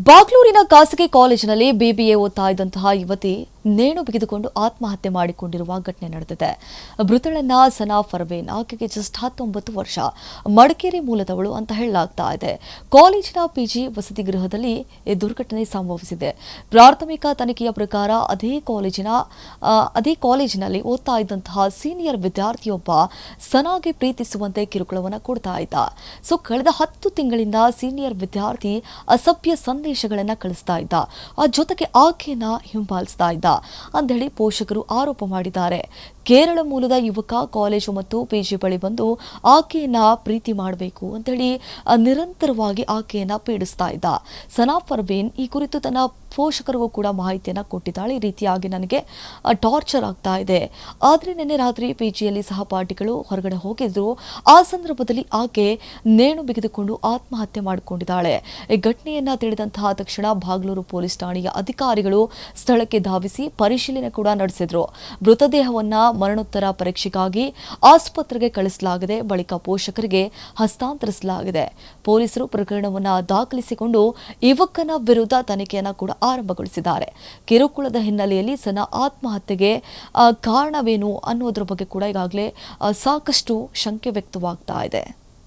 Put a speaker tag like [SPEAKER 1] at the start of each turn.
[SPEAKER 1] ಬಾಗ್ಲೂರಿನ ಖಾಸಗಿ ಕಾಲೇಜಿನಲ್ಲಿ ಬಿಬಿಎ ಓದ್ತಾ ಇದ್ದಂತಹ ಯುವತಿ ನೇಣು ಬಿಗಿದುಕೊಂಡು ಆತ್ಮಹತ್ಯೆ ಮಾಡಿಕೊಂಡಿರುವ ಘಟನೆ ನಡೆದಿದೆ. ಮೃತಳನ್ನ ಸನಾ ಫರ್ವೇನ್ ಆಕೆಗೆ ಜಸ್ಟ್ ಹತ್ತೊಂಬತ್ತು ವರ್ಷ. ಮಡಿಕೇರಿ ಮೂಲದವಳು ಅಂತ ಹೇಳಲಾಗ್ತಾ ಇದೆ. ಕಾಲೇಜಿನ ಪಿಜಿ ವಸತಿ ಗೃಹದಲ್ಲಿ ಈ ದುರ್ಘಟನೆ ಸಂಭವಿಸಿದೆ. ಪ್ರಾಥಮಿಕ ತನಿಖೆಯ ಪ್ರಕಾರ ಅದೇ ಕಾಲೇಜಿನ ಅದೇ ಕಾಲೇಜಿನಲ್ಲಿ ಓದ್ತಾ ಇದ್ದಂತಹ ಸೀನಿಯರ್ ವಿದ್ಯಾರ್ಥಿಯೊಬ್ಬ ಸನಾಗೆ ಪ್ರೀತಿಸುವಂತೆ ಕಿರುಕುಳವನ್ನು ಕೊಡ್ತಾ ಇದ್ದ. ಸೊ, ಕಳೆದ ಹತ್ತು ತಿಂಗಳಿಂದ ಸೀನಿಯರ್ ವಿದ್ಯಾರ್ಥಿ ಅಸಭ್ಯ ಸಂದೇಶಗಳನ್ನು ಕಳಿಸ್ತಾ ಇದ್ದ. ಆ ಜೊತೆಗೆ ಆಕೆಯನ್ನ ಹಿಂಬಾಲಿಸ್ತಾ ಇದ್ದ. ಅಂದೇಳಿ ಪೋಷಕರು ಆರೋಪ ಮಾಡಿದ್ದಾರೆ. ಕೇರಳ ಮೂಲದ ಯುವಕ, ಕಾಲೇಜು ಮತ್ತು ಪಿಜಿ ಬಳಿ ಬಂದು ಆಕೆಯನ್ನ ಪ್ರೀತಿ ಮಾಡಬೇಕು ಅಂತೇಳಿ ನಿರಂತರವಾಗಿ ಆಕೆಯನ್ನ ಪೀಡಿಸ್ತಾ ಇದ್ದ. ಸನಾ ಫರ್ಬೇನ್ ಈ ಕುರಿತು ತನ್ನ ಪೋಷಕರಿಗೂ ಕೂಡ ಮಾಹಿತಿಯನ್ನು ಕೊಟ್ಟಿದ್ದಾಳೆ. ಈ ರೀತಿಯಾಗಿ ನನಗೆ ಟಾರ್ಚರ್ ಆಗ್ತಾ ಇದೆ. ಆದರೆ ನಿನ್ನೆ ರಾತ್ರಿ ಪಿಜಿಯಲ್ಲಿ ಸಹಪಾಠಿಗಳು ಹೊರಗಡೆ ಹೋಗಿದ್ರು. ಆ ಸಂದರ್ಭದಲ್ಲಿ ಆಕೆ ನೇಣು ಬಿಗಿದುಕೊಂಡು ಆತ್ಮಹತ್ಯೆ ಮಾಡಿಕೊಂಡಿದ್ದಾಳೆ. ಈ ಘಟನೆಯನ್ನು ತಿಳಿದಂತಹ ತಕ್ಷಣ ಬಾಗ್ಲೂರು ಪೊಲೀಸ್ ಠಾಣೆಯ ಅಧಿಕಾರಿಗಳು ಸ್ಥಳಕ್ಕೆ ಧಾವಿಸಿ ಪರಿಶೀಲನೆ ಕೂಡ ನಡೆಸಿದ್ರು. ಮೃತದೇಹವನ್ನ ಮರಣೋತ್ತರ ಪರೀಕ್ಷೆಗಾಗಿ ಆಸ್ಪತ್ರೆಗೆ ಕಳಿಸಲಾಗಿದೆ. ಬಳಿಕ ಪೋಷಕರಿಗೆ ಹಸ್ತಾಂತರಿಸಲಾಗಿದೆ. ಪೊಲೀಸರು ಪ್ರಕರಣವನ್ನು ದಾಖಲಿಸಿಕೊಂಡು ಯುವಕನ ವಿರುದ್ಧ ತನಿಖೆಯನ್ನು ಕೂಡ ಆರಂಭಗೊಳಿಸಿದ್ದಾರೆ. ಕಿರುಕುಳದ ಹಿನ್ನೆಲೆಯಲ್ಲಿ ಸನ ಆತ್ಮಹತ್ಯೆಗೆ ಕಾರಣವೇನು ಅನ್ನೋದ್ರ ಬಗ್ಗೆ ಕೂಡ ಈಗಾಗಲೇ ಸಾಕಷ್ಟು ಶಂಕೆ ವ್ಯಕ್ತವಾಗ್ತಾ ಇದೆ.